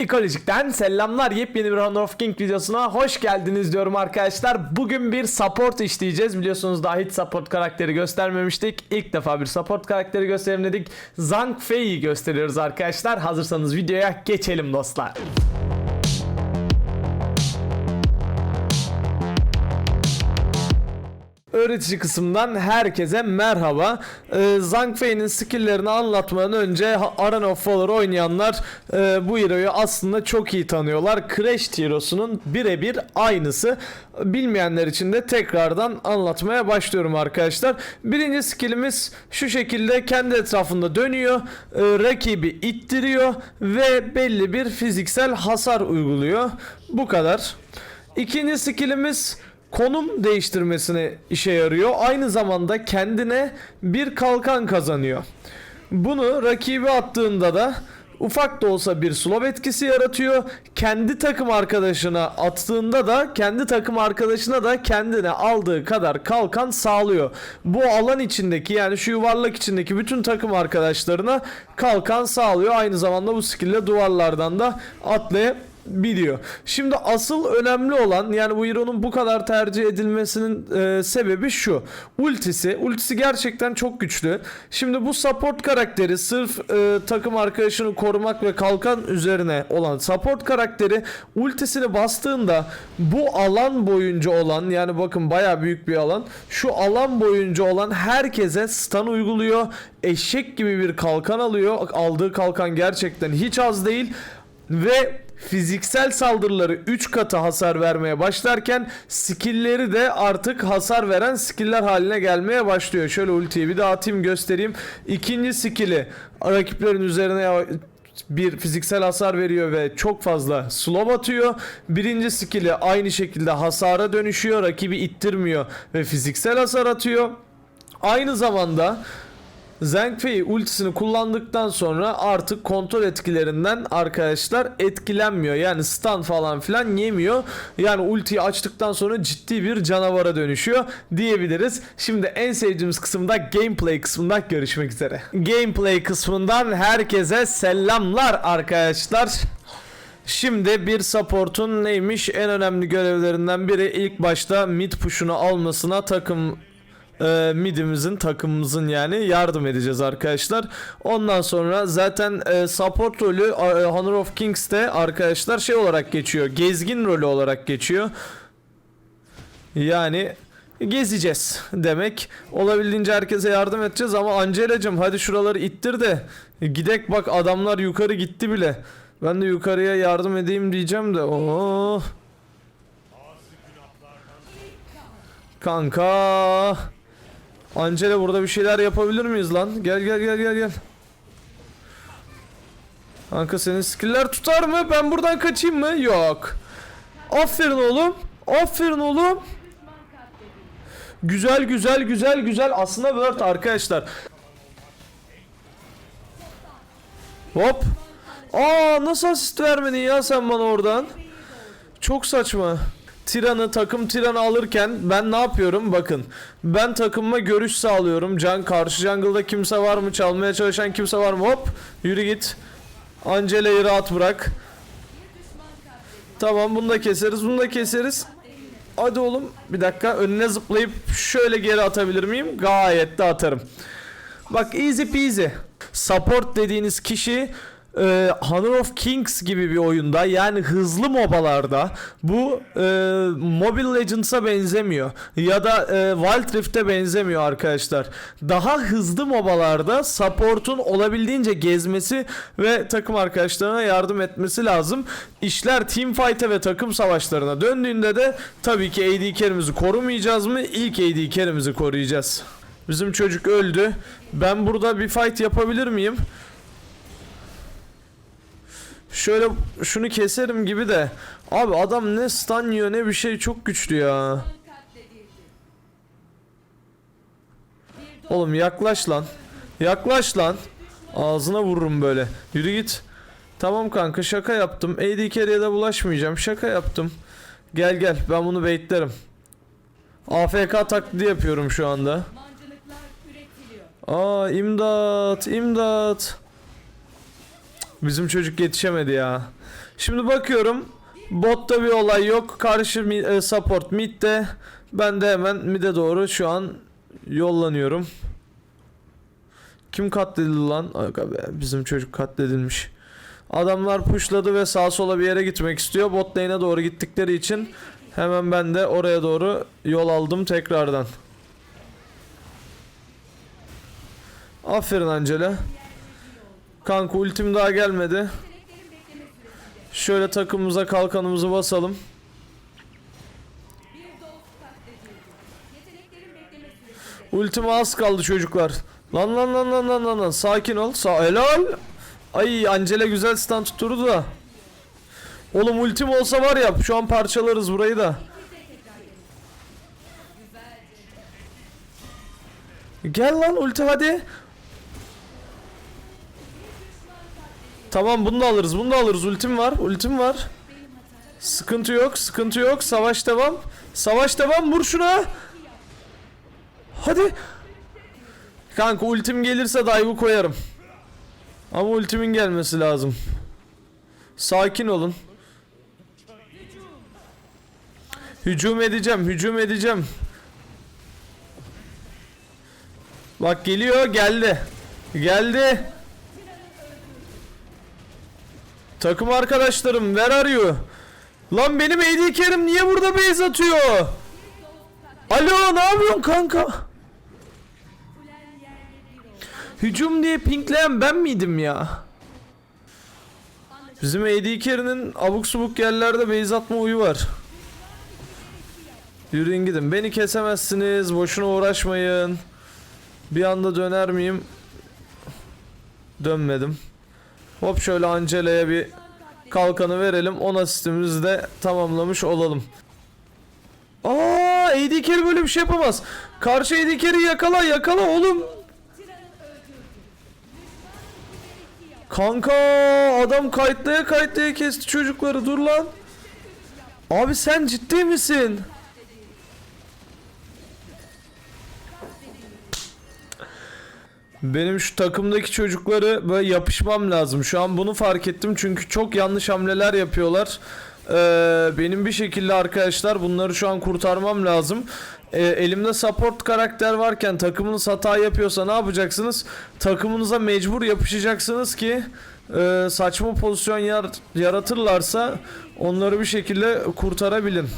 Ekolojik'ten selamlar. Yepyeni bir Honor of King videosuna hoş geldiniz diyorum arkadaşlar. Bugün bir support işleyeceğiz. Biliyorsunuz daha hiç support karakteri göstermemiştik. İlk defa bir support karakteri gösterelim dedik. Zhang Fei'yi gösteriyoruz arkadaşlar. Hazırsanız videoya geçelim dostlar. Öğretici kısımdan herkese merhaba. Ee, Zhang skilllerini anlatmadan önce Arena of Valor oynayanlar e, bu hero'yu aslında çok iyi tanıyorlar. Crash hero'sunun birebir aynısı. Bilmeyenler için de tekrardan anlatmaya başlıyorum arkadaşlar. Birinci skillimiz şu şekilde kendi etrafında dönüyor. e, rakibi ittiriyor ve belli bir fiziksel hasar uyguluyor. Bu kadar. İkinci skillimiz konum değiştirmesine işe yarıyor. Aynı zamanda kendine bir kalkan kazanıyor. Bunu rakibi attığında da ufak da olsa bir slow etkisi yaratıyor. Kendi takım arkadaşına attığında da kendi takım arkadaşına da kendine aldığı kadar kalkan sağlıyor. Bu alan içindeki yani şu yuvarlak içindeki bütün takım arkadaşlarına kalkan sağlıyor. Aynı zamanda bu skill ile duvarlardan da atlayabiliyor biliyor. Şimdi asıl önemli olan yani bu Hero'nun bu kadar tercih edilmesinin e, sebebi şu. Ultisi. Ultisi gerçekten çok güçlü. Şimdi bu support karakteri sırf e, takım arkadaşını korumak ve kalkan üzerine olan support karakteri ultisini bastığında bu alan boyunca olan yani bakın baya büyük bir alan. Şu alan boyunca olan herkese stun uyguluyor. Eşek gibi bir kalkan alıyor. Aldığı kalkan gerçekten hiç az değil. Ve fiziksel saldırıları 3 katı hasar vermeye başlarken skill'leri de artık hasar veren skill'ler haline gelmeye başlıyor. Şöyle ultiyi bir daha atayım göstereyim. İkinci skill'i rakiplerin üzerine bir fiziksel hasar veriyor ve çok fazla slow atıyor. Birinci skill'i aynı şekilde hasara dönüşüyor. Rakibi ittirmiyor ve fiziksel hasar atıyor. Aynı zamanda Zhang Fei ultisini kullandıktan sonra artık kontrol etkilerinden arkadaşlar etkilenmiyor. Yani stun falan filan yemiyor. Yani ultiyi açtıktan sonra ciddi bir canavara dönüşüyor diyebiliriz. Şimdi en sevdiğimiz kısımda gameplay kısmında görüşmek üzere. Gameplay kısmından herkese selamlar arkadaşlar. Şimdi bir support'un neymiş en önemli görevlerinden biri ilk başta mid push'unu almasına takım e, midimizin takımımızın yani yardım edeceğiz arkadaşlar. Ondan sonra zaten e, support rolü e, Honor of Kings'te arkadaşlar şey olarak geçiyor. Gezgin rolü olarak geçiyor. Yani gezeceğiz demek. Olabildiğince herkese yardım edeceğiz ama Angela'cım hadi şuraları ittir de gidek bak adamlar yukarı gitti bile. Ben de yukarıya yardım edeyim diyeceğim de. Oh. Kanka. Angela burada bir şeyler yapabilir miyiz lan? Gel gel gel gel gel. Kanka senin skiller tutar mı? Ben buradan kaçayım mı? Yok. Aferin oğlum. Aferin oğlum. Güzel güzel güzel güzel. Aslında Word arkadaşlar. Hop. Aa nasıl asist vermedin ya sen bana oradan? Çok saçma. Tiran'ı takım Tiran'ı alırken ben ne yapıyorum bakın. Ben takımıma görüş sağlıyorum. Can karşı jungle'da kimse var mı? Çalmaya çalışan kimse var mı? Hop yürü git. Angela'yı rahat bırak. Tamam bunu da keseriz bunu da keseriz. Hadi oğlum bir dakika önüne zıplayıp şöyle geri atabilir miyim? Gayet de atarım. Bak easy peasy. Support dediğiniz kişi e, Honor of Kings gibi bir oyunda yani hızlı mobalarda bu e, Mobile Legends'a benzemiyor ya da e, Wild Rift'e benzemiyor arkadaşlar. Daha hızlı mobalarda support'un olabildiğince gezmesi ve takım arkadaşlarına yardım etmesi lazım. İşler team fight'e ve takım savaşlarına döndüğünde de tabii ki AD carry'mizi korumayacağız mı? İlk AD carry'mizi koruyacağız. Bizim çocuk öldü. Ben burada bir fight yapabilir miyim? Şöyle şunu keserim gibi de. Abi adam ne stun yiyor ne bir şey çok güçlü ya. Oğlum yaklaş lan. Yaklaş lan. Ağzına vururum böyle. Yürü git. Tamam kanka şaka yaptım. AD carry'e de bulaşmayacağım. Şaka yaptım. Gel gel ben bunu baitlerim. AFK taklidi yapıyorum şu anda. Aa imdat imdat. Bizim çocuk yetişemedi ya. Şimdi bakıyorum. Botta bir olay yok. Karşı e, support midde. Ben de hemen mid'e doğru şu an yollanıyorum. Kim katledildi lan? Aga bizim çocuk katledilmiş. Adamlar pushladı ve sağa sola bir yere gitmek istiyor. Bot lane'e doğru gittikleri için hemen ben de oraya doğru yol aldım tekrardan. Aferin Angela. Kanka ultim daha gelmedi. Şöyle takımımıza kalkanımızı basalım. Ultime az kaldı çocuklar. Lan lan lan lan lan lan sakin ol. Sa helal. Ay Angela güzel stand tutturdu da. Oğlum ultim olsa var ya şu an parçalarız burayı da. Gel lan ulti hadi. Tamam bunu da alırız bunu da alırız ultim var ultim var. Sıkıntı yok sıkıntı yok savaş devam. Savaş devam vur şuna. Hadi. Kanka ultim gelirse dive'ı koyarım. Ama ultimin gelmesi lazım. Sakin olun. Hücum edeceğim, hücum edeceğim. Bak geliyor, geldi. Geldi. Takım arkadaşlarım, where are you? Lan benim AD Kerim niye burada base atıyor? Alo, ne yapıyorsun kanka? Hücum diye pinkleyen ben miydim ya? Bizim AD Carry'nin abuk subuk yerlerde base atma uyu var. Yürüyün gidin. Beni kesemezsiniz. Boşuna uğraşmayın. Bir anda döner miyim? Dönmedim. Hop şöyle Angela'ya bir kalkanı verelim. 10 asistimizi de tamamlamış olalım. Aa, AD böyle bir şey yapamaz. Karşı AD yakala yakala oğlum. Kanka adam kayıtlaya kayıtlaya kesti çocukları dur lan. Abi sen ciddi misin? Benim şu takımdaki çocukları böyle yapışmam lazım. Şu an bunu fark ettim çünkü çok yanlış hamleler yapıyorlar. Ee, benim bir şekilde arkadaşlar bunları şu an kurtarmam lazım. Ee, elimde support karakter varken takımınız hata yapıyorsa ne yapacaksınız? Takımınıza mecbur yapışacaksınız ki e, saçma pozisyon yar- yaratırlarsa onları bir şekilde kurtarabilin.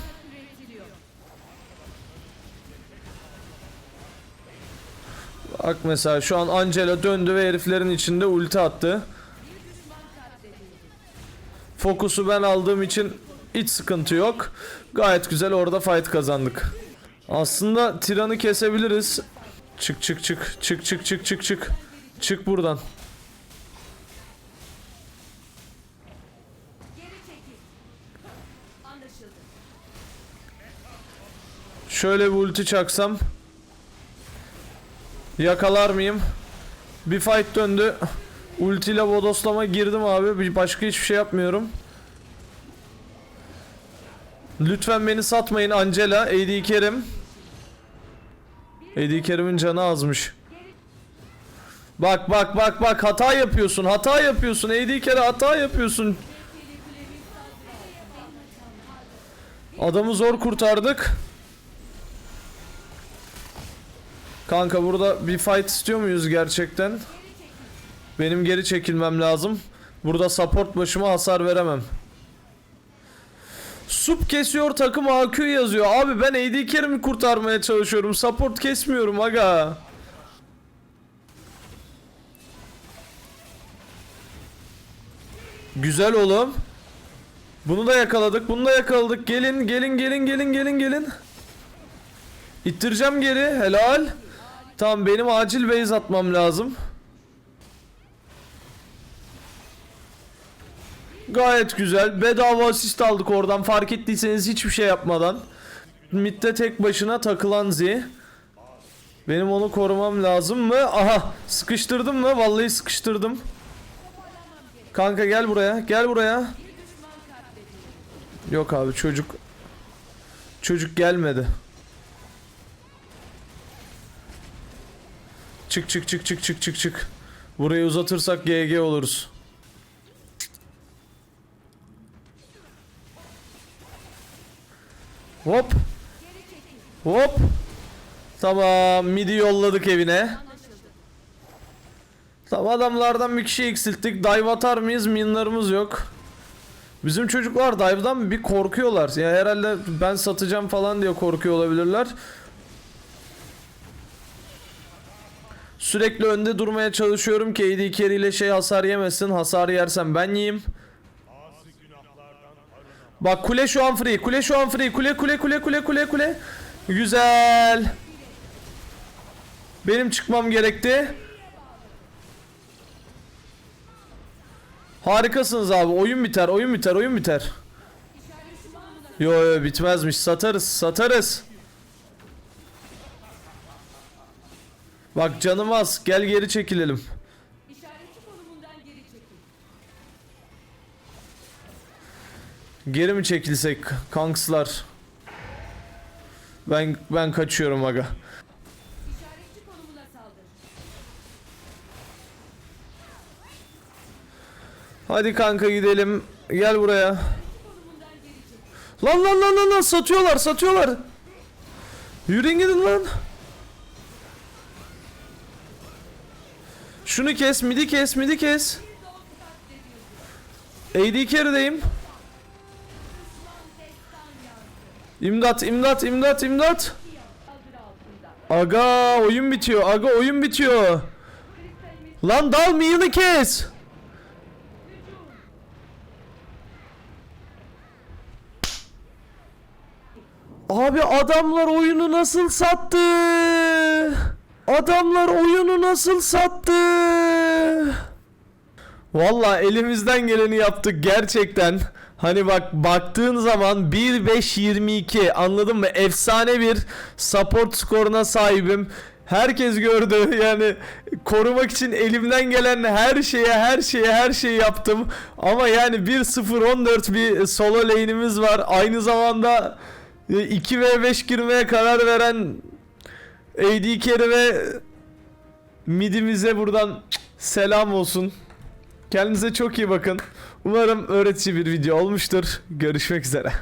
Bak mesela şu an Angela döndü ve heriflerin içinde ulti attı. Fokusu ben aldığım için hiç sıkıntı yok. Gayet güzel orada fight kazandık. Aslında tiranı kesebiliriz. Çık çık çık çık çık çık çık çık. Çık buradan. Şöyle bir ulti çaksam. Yakalar mıyım? Bir fight döndü. Ultiyle bodoslama girdim abi. Başka hiçbir şey yapmıyorum. Lütfen beni satmayın Angela. AD Kerim. AD Kerim'in canı azmış. Bak bak bak bak hata yapıyorsun. Hata yapıyorsun. AD Kerim hata yapıyorsun. Adamı zor kurtardık. Kanka burada bir fight istiyor muyuz gerçekten? Benim geri çekilmem lazım. Burada support başıma hasar veremem. Sup kesiyor takım AQ yazıyor. Abi ben AD Kerim'i kurtarmaya çalışıyorum. Support kesmiyorum aga. Güzel oğlum. Bunu da yakaladık. Bunu da yakaladık. Gelin gelin gelin gelin gelin gelin. İttireceğim geri. Helal. Tamam benim acil base atmam lazım. Gayet güzel. Bedava asist aldık oradan fark ettiyseniz hiçbir şey yapmadan. Mid'de tek başına takılan Z. Benim onu korumam lazım mı? Aha sıkıştırdım mı? Vallahi sıkıştırdım. Kanka gel buraya. Gel buraya. Yok abi çocuk. Çocuk gelmedi. Çık çık çık çık çık çık çık. Burayı uzatırsak GG oluruz. Hop. Hop. Tamam midi yolladık evine. Tamam adamlardan bir kişi eksilttik. Dive atar mıyız? Minlarımız yok. Bizim çocuklar dive'dan bir korkuyorlar. Yani herhalde ben satacağım falan diye korkuyor olabilirler. Sürekli önde durmaya çalışıyorum ki AD carry ile şey hasar yemesin. Hasar yersem ben yiyeyim. Bak kule şu an free. Kule şu an free. Kule kule kule kule kule kule. Güzel. Benim çıkmam gerekti. Harikasınız abi. Oyun biter, oyun biter, oyun biter. Yo yo bitmezmiş. Satarız, satarız. Bak canım az. Gel geri çekilelim. İşaretçi konumundan geri çekil. Geri mi çekilsek kankslar? Ben ben kaçıyorum aga. İşaretçi konumuna saldır. Hadi kanka gidelim. Gel buraya. Konumundan geri çekil. Lan lan lan lan lan satıyorlar satıyorlar. Yürüyün gidin lan. Şunu kes midi kes midi kes. AD carry'deyim. İmdat imdat imdat imdat. Aga oyun bitiyor aga oyun bitiyor. Lan dal minyonu kes. Abi adamlar oyunu nasıl sattı? Adamlar oyunu nasıl sattı? Valla elimizden geleni yaptık gerçekten. Hani bak baktığın zaman 1-5-22 anladın mı? Efsane bir support skoruna sahibim. Herkes gördü yani korumak için elimden gelen her şeye her şeye her şeyi yaptım. Ama yani 1-0-14 bir solo lane'imiz var. Aynı zamanda 2v5 girmeye karar veren AD carry ve midimize buradan selam olsun. Kendinize çok iyi bakın. Umarım öğretici bir video olmuştur. Görüşmek üzere.